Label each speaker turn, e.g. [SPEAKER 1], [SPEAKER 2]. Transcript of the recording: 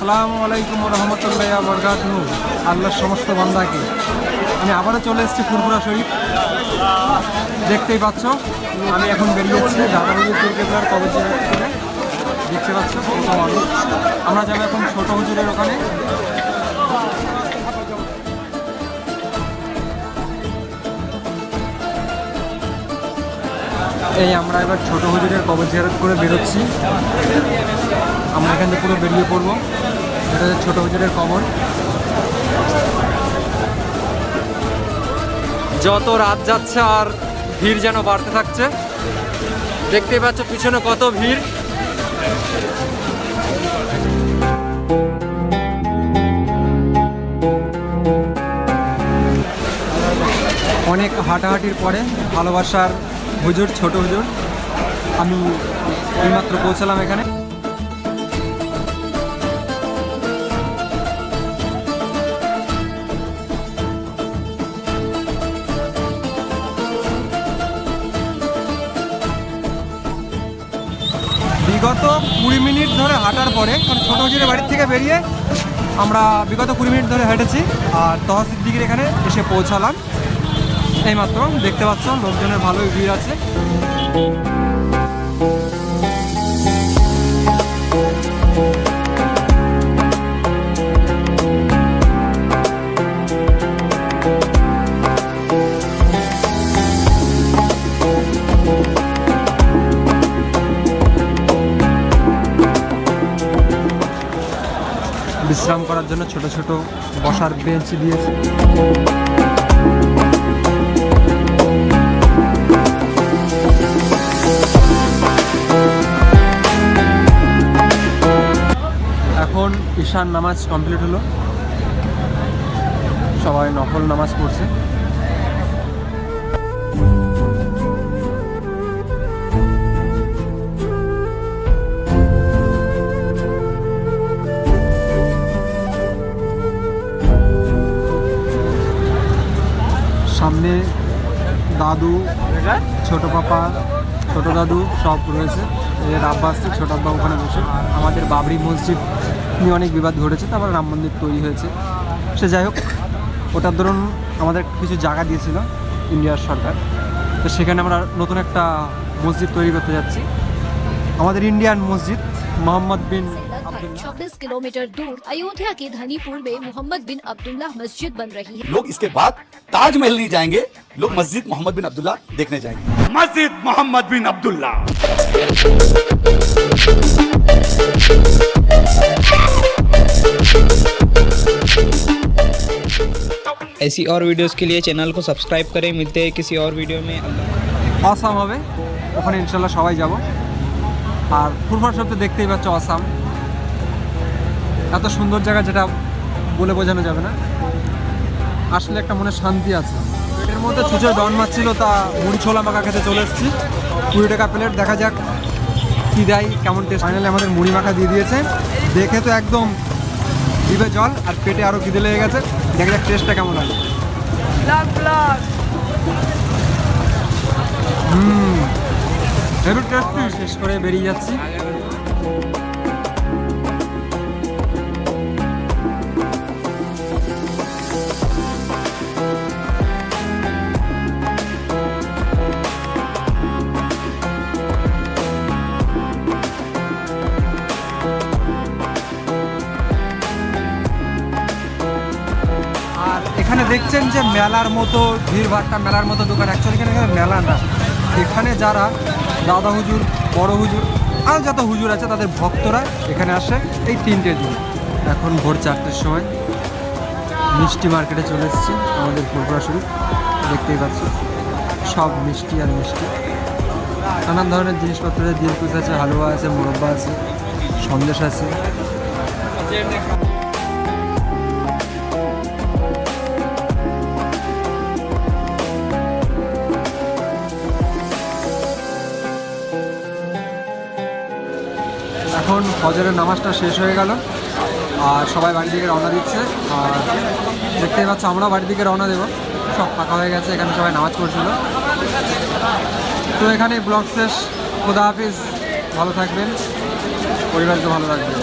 [SPEAKER 1] আসসালামু আলাইকুম রহমতুল্লাহ বরকাত আল্লাহর সমস্ত বান্দাকে। আমি আবারও চলে এসেছি ফুরফুরা শরীফ। দেখতেই পাচ্ছ, আমি এখন বেরিয়েছি দাদাবাবু দুর্গেদার জিয়ারত করে দেখতে পাচ্ছ আমরা যাব এখন ছোট হুজুরের ওখানে। এই আমরা এবার ছোট হুজুরের কবর জিয়ারত করে বেরোচ্ছি। আমরা এখান থেকে পুরো বেরিয়ে পড়ব। এটা ছোট হুজুরের কবর। যত রাত যাচ্ছে আর ভিড় যেন বাড়তে থাকছে, দেখতেই পাচ্ছ পিছনে কত ভিড়। অনেক হাঁটাহাঁটির পরে ভালোবাসার হুজুর, ছোট হুজুর। আমি এইমাত্র পৌঁছালাম এখানে। কুড়ি মিনিট ধরে হাঁটার পরে মানে ছোটো হুজুরের বাড়ির থেকে বেরিয়ে আমরা বিগত কুড়ি মিনিট ধরে হেঁটেছি আর তহসিল দিকের এখানে এসে পৌঁছালাম। এইমাত্র দেখতে পাচ্ছ, লোকজনের ভালোই ভিড় আছে। বিশ্রাম করার জন্য ছোট ছোট বসার বেঞ্চ দিয়েছে। এখন ঈশান নামাজ কমপ্লিট হলো। সবাই নকল নামাজ পড়ছে। সামনে দাদু, ছোট পাপা, ছোট দাদু সব রয়েছে। এর আব্বা আসছে ছোট আব্বা ওখানে বসে। আমাদের বাবরি মসজিদ নিয়ে অনেক বিবাদ ঘটেছে তারপর রাম মন্দির তৈরি হয়েছে। সে যাই হোক, ওটার ধরুন আমাদের কিছু জায়গা দিয়েছিল ইন্ডিয়ার সরকার। তো সেখানে আমরা নতুন একটা মসজিদ তৈরি করতে যাচ্ছি। আমাদের ইন্ডিয়ান মসজিদ মোহাম্মদ বিন আব্দুল্লাহ
[SPEAKER 2] छब्बीस किलोमीटर दूर अयोध्या के धनीपुर में मोहम्मद बिन अब्दुल्ला मस्जिद बन रही है
[SPEAKER 3] लोग इसके बाद ताजमहल नहीं जाएंगे लोग मस्जिद मोहम्मद बिन अब्दुल्ला देखने जाएंगे मस्जिद मोहम्मद बिन अब्दुल्ला
[SPEAKER 4] ऐसी और वीडियोस के लिए चैनल को सब्सक्राइब करें मिलते हैं किसी और वीडियो में अल्लाह
[SPEAKER 1] আসাম হবে ওখানে ইনশাল্লাহ সবাই যাব আর ফুরফার সব তো দেখতেই পাচ্ছ আসাম এত সুন্দর জায়গা যেটা বলে বোঝানো যাবে না। আসলে একটা মনে শান্তি আছে। এর মধ্যে ছুঁচোয় ডন মারছিল তা মুড়ি ছোলা মাখা খেতে চলে এসেছি। কুড়ি টাকা প্লেট দেখা যাক কী দেয় কেমন টেস্ট ফাইনালি আমাদের মুড়ি মাখা দিয়ে দিয়েছে। দেখে তো একদম জিভে জল আর পেটে আরও খিদে লেগে গেছে। দেখা যাক টেস্টটা কেমন হয়। হেভি টেস্টি শেষ করে বেরিয়ে যাচ্ছি। এখানে দেখছেন যে মেলার মতো ভিড়ভাড়টা মেলার মতো দোকান। অ্যাকচুয়ালি এখানে এখানে মেলা না। এখানে যারা দাদা হুজুর, বড় হুজুর, আর যত হুজুর আছে, তাদের ভক্তরা এখানে আসে এই তিনটে দিন। এখন ভোর চারটের সময় মিষ্টি মার্কেটে চলে এসেছি, আমাদের ফুলপুরা শরীফ দেখতেই পাচ্ছি, সব মিষ্টি আর মিষ্টি। নানান ধরনের জিনিসপত্রের দিলকুচ আছে, হালুয়া আছে, মুরব্বা আছে, সন্দেশ আছে। এখন ফজরের নামাজটা শেষ হয়ে গেল। আর সবাই বাড়ির দিকে রওনা দিচ্ছে। আর দেখতেই পাচ্ছ আমরাও বাড়ির দিকে রওনা দেবো। সব ফাঁকা হয়ে গেছে, এখানে সবাই নামাজ পড়ছিল। তো এখানে ব্লগ শেষ। খোদা হাফিজ, ভালো থাকবেন। পরিবারকে ভালো রাখবেন।